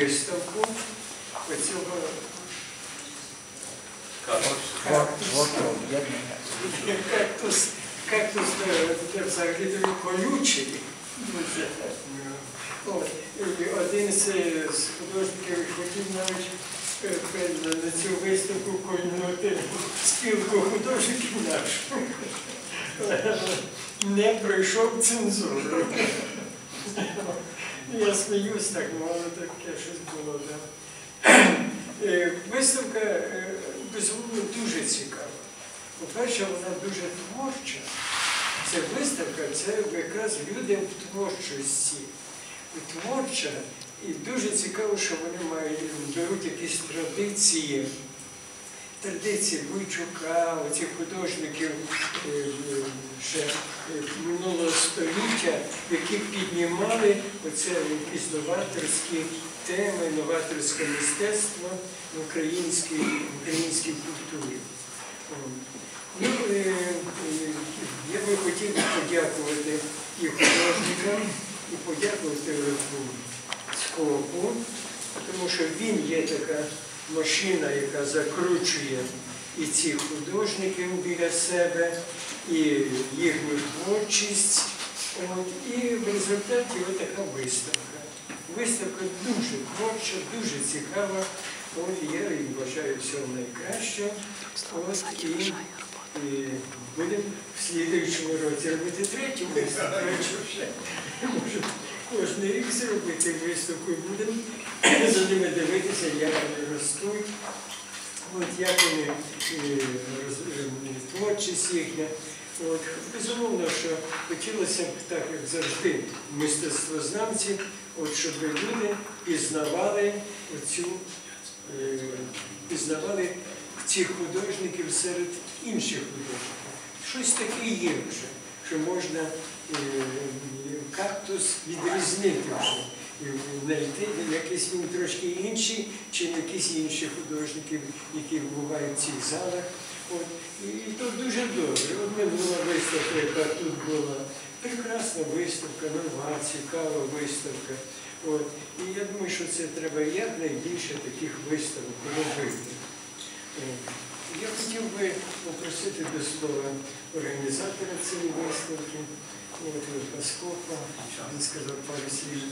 виставку оцього кактус, кактус е, взагалі колючий. Один з, художників хотів навіть е, на цю виставку кольнути спілку художників нашу. Не пройшов цензуру. Я сміюсь так, мало таке щось було. Да. Е, Виставка е, безумовно дуже цікава. По-перше, вона дуже творча. Це виставка, це якраз люди в творчості. Творча, і дуже цікаво, що вони мають, беруть якісь традиції, традиції Вуйчука, оцих художників е, е, ще е, минулого століття, які піднімали оце якісь новаторські теми, новаторське мистецтво в українській, українській культурі. Ну, я би хотів подякувати і художникам, і подякувати Скопу, тому що він є така машина, яка закручує і цих художників біля себе, і їхню творчість. От, і в результаті ось така виставка. Виставка дуже творча, дуже цікава. От, я їм бажаю всього найкращого. От, і, і будемо в слідуючому році робити третю виставку. Кожен рік зробити виставку і будемо за ними дивитися, як вони ростуть. От як вони е, е, творчість їхня. От, безумовно, що хотілося б так, як завжди, мистецтвознавці, от, щоб люди пізнавали оцю, е, пізнавали цих художників серед інших художників. Щось таке є вже, що можна е, кактус відрізнити вже. І знайти якийсь він трошки інший, чи якісь інші художники, які бувають в цих залах. От. І то дуже добре. От минула виставка, яка тут була. Прекрасна виставка, нова, цікава виставка. От. І я думаю, що це треба якнайбільше таких виставок робити. Хотів би попросити до слова організатора цієї виставки, Паскопа, він сказав пару слів.